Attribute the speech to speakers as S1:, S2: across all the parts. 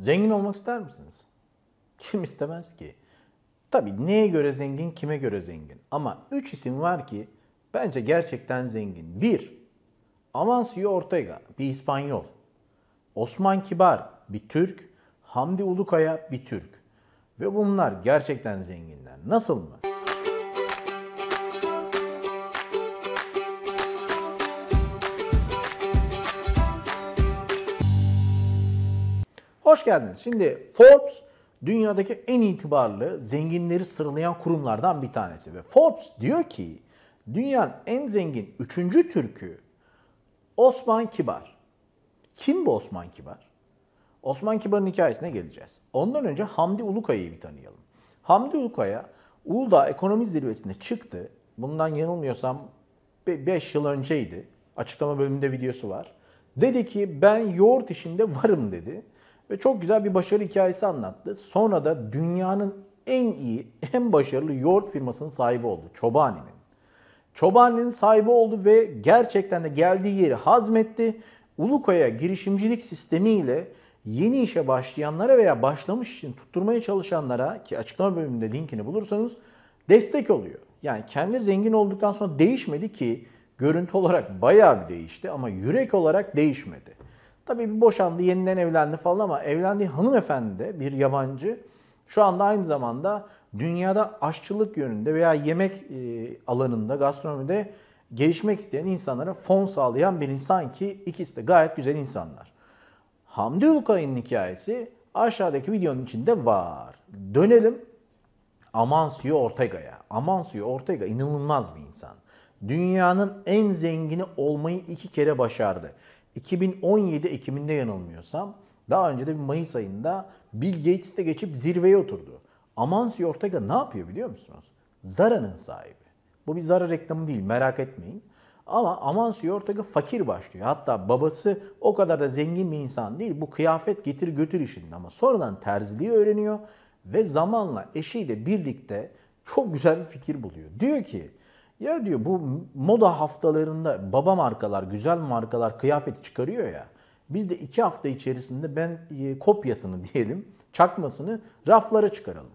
S1: Zengin olmak ister misiniz? Kim istemez ki? Tabii neye göre zengin, kime göre zengin. Ama üç isim var ki bence gerçekten zengin. Bir, Amancio Ortega, bir İspanyol. Osman Kibar, bir Türk. Hamdi Ulukaya, bir Türk. Ve bunlar gerçekten zenginler. Nasıl mı? Hoş geldiniz. Şimdi Forbes dünyadaki en itibarlı zenginleri sıralayan kurumlardan bir tanesi. Ve Forbes diyor ki dünyanın en zengin üçüncü Türk'ü Osman Kibar. Kim bu Osman Kibar? Osman Kibar'ın hikayesine geleceğiz. Ondan önce Hamdi Ulukaya'yı bir tanıyalım. Hamdi Ulukaya Uludağ Ekonomi Zirvesi'ne çıktı. Bundan yanılmıyorsam 5 yıl önceydi. Açıklama bölümünde videosu var. Dedi ki ben yoğurt işinde varım dedi. Ve çok güzel bir başarı hikayesi anlattı. Sonra da dünyanın en iyi, en başarılı yoğurt firmasının sahibi oldu. Çobani'nin. Çobani'nin sahibi oldu ve gerçekten de geldiği yeri hazmetti. Ulukaya girişimcilik sistemiyle yeni işe başlayanlara veya başlamış için tutturmaya çalışanlara ki açıklama bölümünde linkini bulursanız destek oluyor. Yani kendi zengin olduktan sonra değişmedi ki görüntü olarak bayağı bir değişti ama yürek olarak değişmedi. Tabii bir boşandı, yeniden evlendi falan ama evlendiği hanımefendi de bir yabancı. Şu anda aynı zamanda dünyada aşçılık yönünde veya yemek e, alanında, gastronomide gelişmek isteyen insanlara fon sağlayan bir insan ki ikisi de gayet güzel insanlar. Hamdi Ulukay'ın hikayesi aşağıdaki videonun içinde var. Dönelim Amancio Ortega'ya. Amancio Ortega inanılmaz bir insan. Dünyanın en zengini olmayı iki kere başardı. 2017 Ekim'inde yanılmıyorsam daha önce de bir Mayıs ayında Bill Gates de geçip zirveye oturdu. Amancio Ortega ne yapıyor biliyor musunuz? Zara'nın sahibi. Bu bir Zara reklamı değil merak etmeyin. Ama Amancio Ortega fakir başlıyor. Hatta babası o kadar da zengin bir insan değil. Bu kıyafet getir götür işinde ama sonradan terziliği öğreniyor ve zamanla eşiyle birlikte çok güzel bir fikir buluyor. Diyor ki ya diyor bu moda haftalarında baba markalar, güzel markalar kıyafeti çıkarıyor ya. Biz de iki hafta içerisinde ben e, kopyasını diyelim, çakmasını raflara çıkaralım.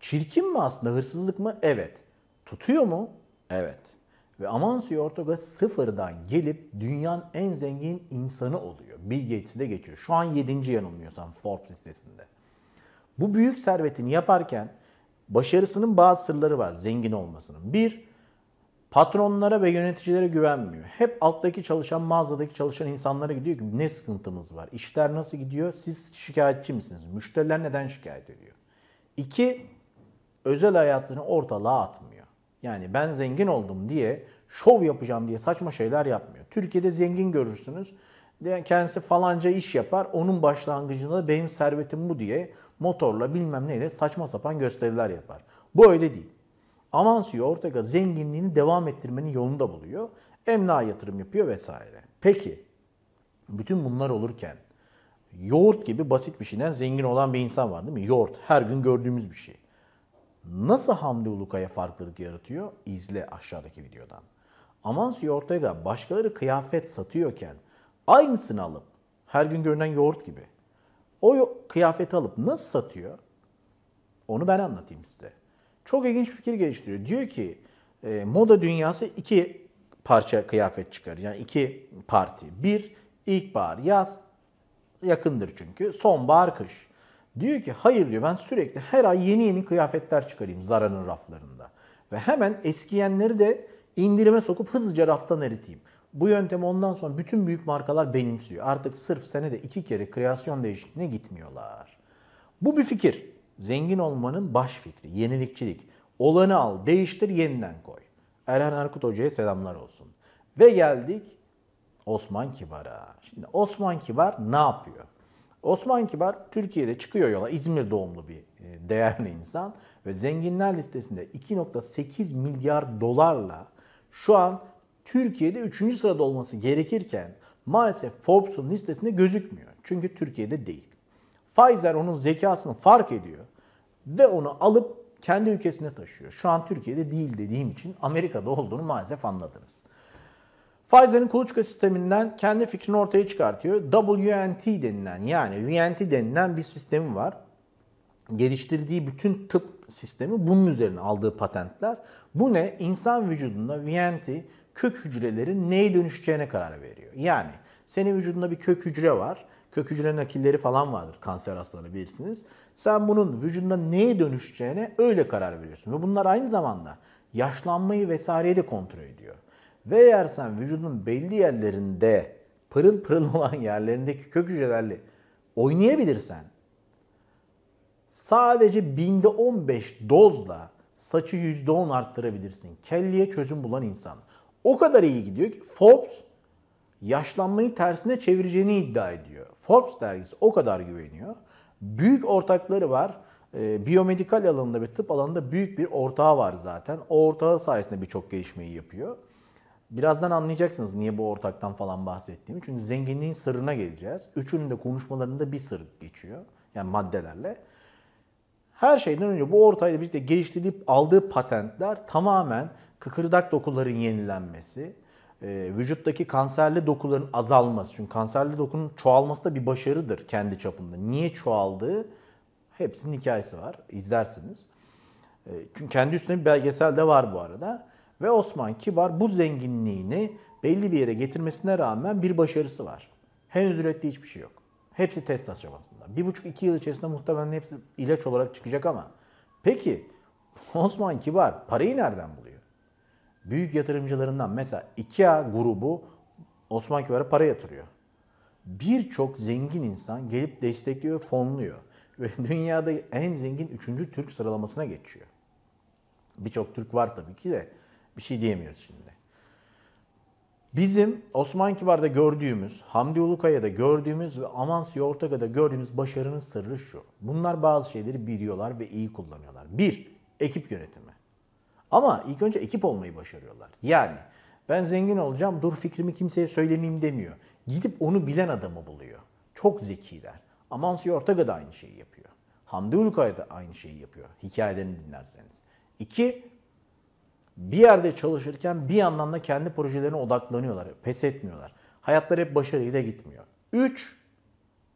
S1: Çirkin mi aslında, hırsızlık mı? Evet. Tutuyor mu? Evet. Ve Amancio Ortega sıfırdan gelip dünyanın en zengin insanı oluyor. Bill Gates'i de geçiyor. Şu an 7. yanılmıyorsam Forbes listesinde. Bu büyük servetini yaparken başarısının bazı sırları var zengin olmasının. Bir, patronlara ve yöneticilere güvenmiyor. Hep alttaki çalışan, mağazadaki çalışan insanlara gidiyor ki ne sıkıntımız var? İşler nasıl gidiyor? Siz şikayetçi misiniz? Müşteriler neden şikayet ediyor? İki, özel hayatını ortalığa atmıyor. Yani ben zengin oldum diye, şov yapacağım diye saçma şeyler yapmıyor. Türkiye'de zengin görürsünüz. Kendisi falanca iş yapar. Onun başlangıcında benim servetim bu diye motorla bilmem neyle saçma sapan gösteriler yapar. Bu öyle değil. Amancio Ortega zenginliğini devam ettirmenin yolunu da buluyor. Emlak yatırım yapıyor vesaire. Peki bütün bunlar olurken yoğurt gibi basit bir şeyden zengin olan bir insan var değil mi? Yoğurt her gün gördüğümüz bir şey. Nasıl Hamdi Ulukaya farklılık yaratıyor? İzle aşağıdaki videodan. Amancio Ortega başkaları kıyafet satıyorken aynısını alıp her gün görünen yoğurt gibi o kıyafeti alıp nasıl satıyor? Onu ben anlatayım size. Çok ilginç bir fikir geliştiriyor. Diyor ki e, moda dünyası iki parça kıyafet çıkar. Yani iki parti. Bir ilkbahar, yaz yakındır çünkü. Sonbahar, kış. Diyor ki hayır diyor ben sürekli her ay yeni yeni kıyafetler çıkarayım Zara'nın raflarında. Ve hemen eskiyenleri de indirime sokup hızlıca raftan eriteyim. Bu yöntemi ondan sonra bütün büyük markalar benimsiyor. Artık sırf senede iki kere kreasyon değişikliğine gitmiyorlar. Bu bir fikir. Zengin olmanın baş fikri, yenilikçilik. Olanı al, değiştir, yeniden koy. Erhan Erkut Hoca'ya selamlar olsun. Ve geldik Osman Kibar'a. Şimdi Osman Kibar ne yapıyor? Osman Kibar Türkiye'de çıkıyor yola. İzmir doğumlu bir e, değerli insan ve zenginler listesinde 2.8 milyar dolarla şu an Türkiye'de 3. sırada olması gerekirken maalesef Forbes'un listesinde gözükmüyor. Çünkü Türkiye'de değil. Pfizer onun zekasını fark ediyor ve onu alıp kendi ülkesine taşıyor. Şu an Türkiye'de değil dediğim için Amerika'da olduğunu maalesef anladınız. Pfizer'in kuluçka sisteminden kendi fikrini ortaya çıkartıyor. WNT denilen yani VNT denilen bir sistemi var. Geliştirdiği bütün tıp sistemi bunun üzerine aldığı patentler. Bu ne? İnsan vücudunda VNT kök hücrelerin neye dönüşeceğine karar veriyor. Yani senin vücudunda bir kök hücre var. Kök hücre nakilleri falan vardır kanser hastaları bilirsiniz. Sen bunun vücudunda neye dönüşeceğine öyle karar veriyorsun. Ve bunlar aynı zamanda yaşlanmayı vesaireyi de kontrol ediyor. Ve eğer sen vücudun belli yerlerinde pırıl pırıl olan yerlerindeki kök hücrelerle oynayabilirsen sadece binde 15 dozla saçı %10 arttırabilirsin. Kelliye çözüm bulan insan. O kadar iyi gidiyor ki Forbes yaşlanmayı tersine çevireceğini iddia ediyor. Forbes dergisi o kadar güveniyor. Büyük ortakları var. E, biyomedikal alanında ve tıp alanında büyük bir ortağı var zaten. O ortağı sayesinde birçok gelişmeyi yapıyor. Birazdan anlayacaksınız niye bu ortaktan falan bahsettiğimi. Çünkü zenginliğin sırrına geleceğiz. Üçünün de konuşmalarında bir sır geçiyor. Yani maddelerle. Her şeyden önce bu ortayla birlikte geliştirilip aldığı patentler tamamen kıkırdak dokuların yenilenmesi, vücuttaki kanserli dokuların azalması. Çünkü kanserli dokunun çoğalması da bir başarıdır kendi çapında. Niye çoğaldığı hepsinin hikayesi var. İzlersiniz. E, çünkü kendi üstünde bir belgesel de var bu arada. Ve Osman Kibar bu zenginliğini belli bir yere getirmesine rağmen bir başarısı var. Henüz ürettiği hiçbir şey yok. Hepsi test aşamasında. Bir buçuk iki yıl içerisinde muhtemelen hepsi ilaç olarak çıkacak ama peki Osman Kibar parayı nereden buluyor? Büyük yatırımcılarından mesela IKEA grubu Osman Kibar'a para yatırıyor. Birçok zengin insan gelip destekliyor fonluyor. Ve dünyada en zengin 3. Türk sıralamasına geçiyor. Birçok Türk var tabii ki de bir şey diyemiyoruz şimdi. Bizim Osman Kibar'da gördüğümüz, Hamdi Ulukaya'da gördüğümüz ve Amansi Ortaka'da gördüğümüz başarının sırrı şu. Bunlar bazı şeyleri biliyorlar ve iyi kullanıyorlar. Bir, ekip yönetimi. Ama ilk önce ekip olmayı başarıyorlar. Yani ben zengin olacağım, dur fikrimi kimseye söylemeyeyim demiyor. Gidip onu bilen adamı buluyor. Çok zekiler. Amansi Ortega da aynı şeyi yapıyor. Hamdi Ulukaya da aynı şeyi yapıyor. Hikayelerini dinlerseniz. İki, bir yerde çalışırken bir yandan da kendi projelerine odaklanıyorlar. Pes etmiyorlar. Hayatları hep başarıyla gitmiyor. Üç,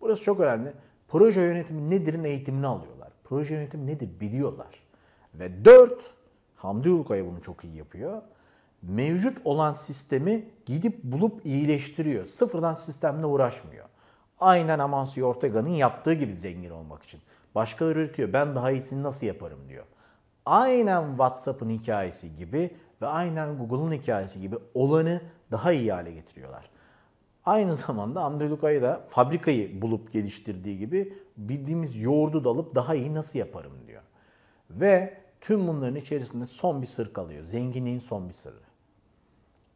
S1: burası çok önemli. Proje yönetimi nedir'in eğitimini alıyorlar. Proje yönetimi nedir biliyorlar. Ve dört, Hamdi Ulukaya bunu çok iyi yapıyor. Mevcut olan sistemi gidip bulup iyileştiriyor. Sıfırdan sistemle uğraşmıyor. Aynen Amansi Ortega'nın yaptığı gibi zengin olmak için. Başkaları üretiyor. Ben daha iyisini nasıl yaparım diyor aynen WhatsApp'ın hikayesi gibi ve aynen Google'un hikayesi gibi olanı daha iyi hale getiriyorlar. Aynı zamanda Hamdi da fabrikayı bulup geliştirdiği gibi bildiğimiz yoğurdu da alıp daha iyi nasıl yaparım diyor. Ve tüm bunların içerisinde son bir sır kalıyor. Zenginliğin son bir sırrı.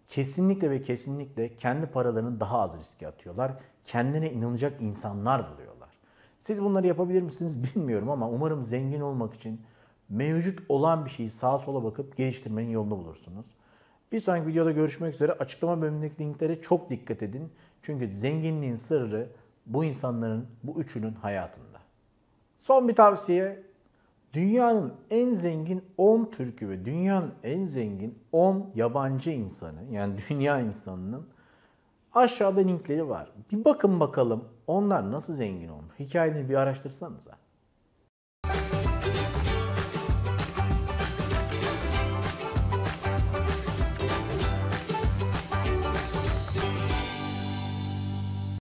S1: Kesinlikle ve kesinlikle kendi paralarını daha az riske atıyorlar. Kendine inanacak insanlar buluyorlar. Siz bunları yapabilir misiniz bilmiyorum ama umarım zengin olmak için mevcut olan bir şeyi sağa sola bakıp geliştirmenin yolunu bulursunuz. Bir sonraki videoda görüşmek üzere. Açıklama bölümündeki linklere çok dikkat edin. Çünkü zenginliğin sırrı bu insanların, bu üçünün hayatında. Son bir tavsiye. Dünyanın en zengin 10 Türk'ü ve dünyanın en zengin 10 yabancı insanı yani dünya insanının aşağıda linkleri var. Bir bakın bakalım onlar nasıl zengin olmuş. Hikayeni bir araştırsanıza.